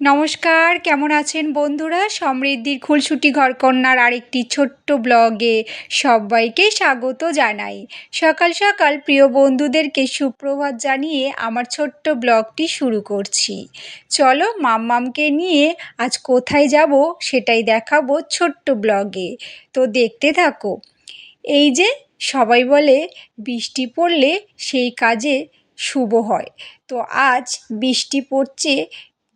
নমস্কার, কেমন আছেন বন্ধুরা? সমৃদ্ধির খুলসুটি ঘরকন্যার আরেকটি ছোট্ট ব্লগে সবাইকে স্বাগত জানাই। সকাল সকাল প্রিয় বন্ধুদেরকে সুপ্রভাত জানিয়ে আমার ছোট্ট ব্লগটি শুরু করছি। চলো মাম্মামকে নিয়ে আজ কোথায় যাব সেটাই দেখাবো ছোট্ট ব্লগে। তো দেখতে থাকো, এই যে সবাই বলে বৃষ্টি পড়লে সেই কাজে শুভ হয়। তো আজ বৃষ্টি পড়ছে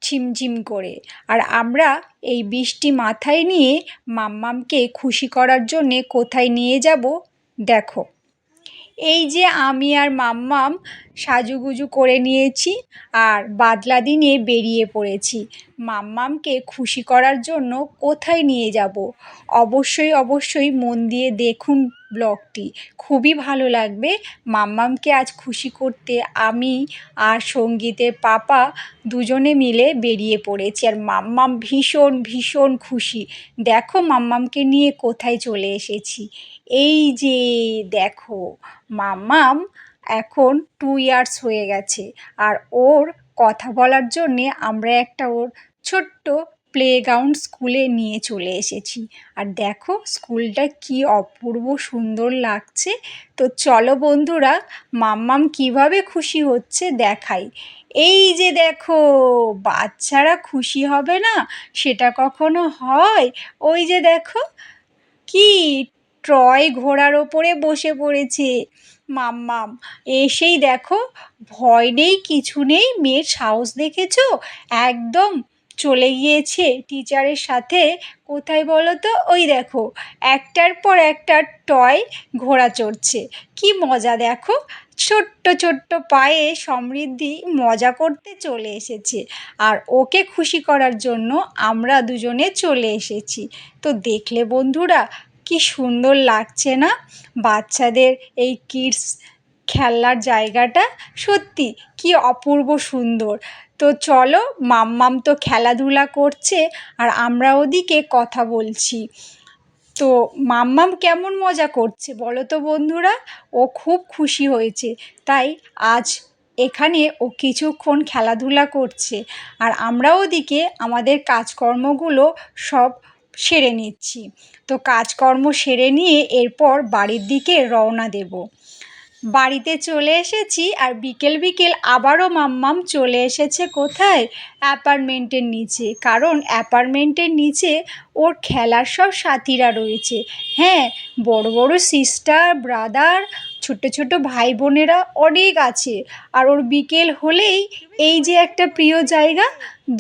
ঝিমঝিম করে। আর আমরা এই বৃষ্টি মাথায় নিয়ে মাম্মামকে খুশি করার জন্যে কোথায় নিয়ে যাব? দেখো। এই যে আমি আর মাম্মাম সাজুগুজু করে নিয়েছি আর বাদলা দিনে বেরিয়ে পড়েছি। মাম্মামকে খুশি করার জন্য কোথায় নিয়ে যাব? অবশ্যই অবশ্যই মন দিয়ে দেখুন ব্লগটি। খুবই ভালো লাগবে। মাম্মামকে আজ খুশি করতে আমি আর সঙ্গীতের পাপা দুজনে মিলে বেরিয়ে পড়েছি আর মাম্মাম ভীষণ ভীষণ খুশি। দেখো মাম্মামকে নিয়ে কোথায় চলে এসেছি। এই যে, দেখো মাম্মাম এখন টু ইয়ার্স হয়ে গেছে। আর ওর কথা বলার জন্যে আমরা একটা ওর ছোট্ট প্লেগ্রাউন্ড স্কুলে নিয়ে চলে এসেছি। আর দেখো স্কুলটা কি অপূর্ব সুন্দর লাগছে। তো চলো বন্ধুরা, মাম্মাম কীভাবে খুশি হচ্ছে দেখাই। এই যে দেখো, বাচ্চারা খুশি হবে না? সেটা কখনো হয়? ওই যে দেখো, কি ট্রয় ঘোড়ার ওপরে বসে পড়েছে। মাম্মাম এসেই দেখো, ভয় নেই, কিছু নেই, মেয়ের সাহস দেখেছ? একদম চলে গিয়েছে। টিচারের সাথে কোথায় বলো তো? ওই দেখো, একটার পর একটা টয় ঘোড়া চড়ছে। কি মজা দেখো, ছোট্ট ছোট্ট পায়ে সমৃদ্ধি মজা করতে চলে এসেছে। আর ওকে খুশি করার জন্য আমরা দুজনে চলে এসেছি। তো দেখলে বন্ধুরা কি সুন্দর লাগছে না? বাচ্চাদের এই কিডস খেলনার জায়গাটা? সত্যি, কি অপূর্ব সুন্দর। তো চলো, মাম্মাম তো খেলাধুলা করছে আর আমরা ওদিকে কথা বলছি। তো মাম্মাম কেমন মজা করছে বলো তো বন্ধুরা? ও খুব খুশি হয়েছে। তাই আজ এখানে ও কিছুক্ষণ খেলাধুলা করছে। আর আমরা ওদিকে আমাদের কাজকর্মগুলো সব সেরে নিচ্ছি। তো কাজকর্ম সেরে নিয়ে এরপর বাড়ির দিকে রওনা দেব। বাড়িতে চলে এসেছি আর বিকেল বিকেল আবারও মাম্মাম চলে এসেছে কোথায়? অ্যাপার্টমেন্টের নিচে। কারণ অ্যাপার্টমেন্টের নিচে ওর খেলার সব সাথীরা রয়েছে। হ্যাঁ বড় বড় সিস্টার ব্রাদার ছোট ছোট ভাই বোনেরা অনেক আছে। আর ওর বিকেল হলেই এই যে একটা প্রিয় জায়গা,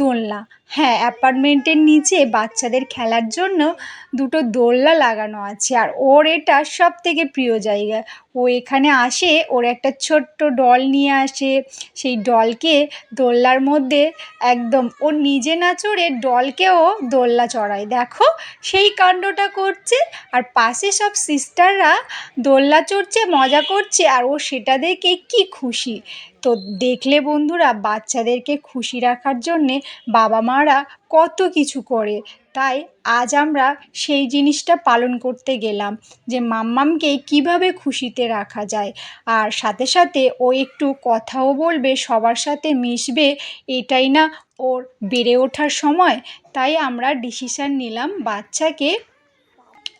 দোলনা। হ্যাঁ অ্যাপার্টমেন্টের নিচে বাচ্চাদের খেলার জন্য দুটো দোলনা লাগানো আছে আর ওর এটা সব থেকে প্রিয় জায়গা। ও এখানে আসে, ওর একটা ছোট্ট ডল নিয়ে আসে। সেই ডলকে দোলনার মধ্যে একদম ও নিজে না চড়ে ডলকেও দোলনা চড়ায়। দেখো, সেই কাণ্ডটা করছে আর পাশে সব সিস্টাররা দোলনা চড়ছে, মজা করছে আর ও সেটা দেখে কি খুশি। তো দেখলে বন্ধুরা বাচ্চাদেরকে খুশি রাখার জন্যে বাবা মারা কত কিছু করে। তাই আজ আমরা সেই জিনিসটা পালন করতে গেলাম যে মাম্মামকে কীভাবে খুশিতে রাখা যায়। আর সাথে সাথে ও একটু কথাও বলবে, সবার সাথে মিশবে, এটাই না ওর বেড়ে ওঠার সময়। তাই আমরা ডিসিশান নিলাম বাচ্চাকে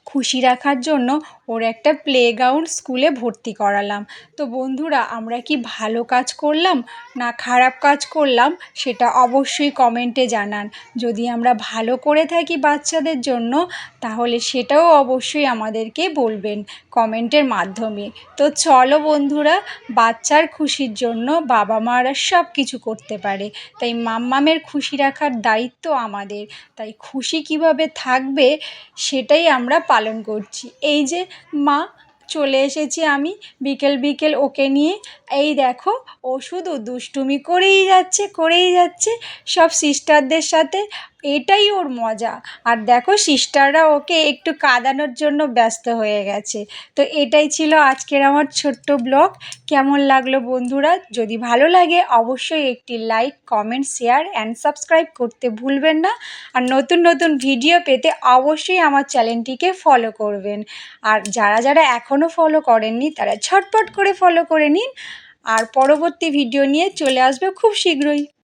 খুশি রাখার জন্য ওর একটা প্লেগ্রাউন্ড স্কুলে ভর্তি করালাম। তো বন্ধুরা, আমরা কি ভালো কাজ করলাম না খারাপ কাজ করলাম সেটা অবশ্যই কমেন্টে জানান। যদি আমরা ভালো করে থাকি বাচ্চাদের জন্য, তাহলে সেটাও অবশ্যই আমাদেরকে বলবেন কমেন্টের মাধ্যমে। তো চলো বন্ধুরা, বাচ্চার খুশির জন্য বাবা মারা সব কিছু করতে পারে। তাই মাম্মামের খুশি রাখার দায়িত্ব আমাদের। তাই খুশি কীভাবে থাকবে সেটাই আমরা পালন করছি। এই যে মা, চলে এসেছি আমি। বিকেল বিকেল ওকে নিয়ে। এই দেখো, ও শুধু দুষ্টুমি করেই যাচ্ছে করেই যাচ্ছে। সব সিস্টারদের সাথে এটাই ওর মজা। আর দেখো সিস্টাররা ওকে একটু কাঁদানোর জন্য ব্যস্ত হয়ে গেছে। তো এটাই ছিল আজকের আমার ছোট্ট ব্লগ। কেমন লাগল বন্ধুরা? যদি ভালো লাগে অবশ্যই একটি like comment share and subscribe করতে ভুলবেন না। আর নতুন নতুন ভিডিও পেতে অবশ্যই আমার চ্যানেলটিকে ফলো করবেন। আর যারা যারা এখনও ফলো করেননি, তারা ছটপট করে ফলো করে নিন। আর পরবর্তী ভিডিও নিয়ে চলে আসবে খুব শীঘ্রই।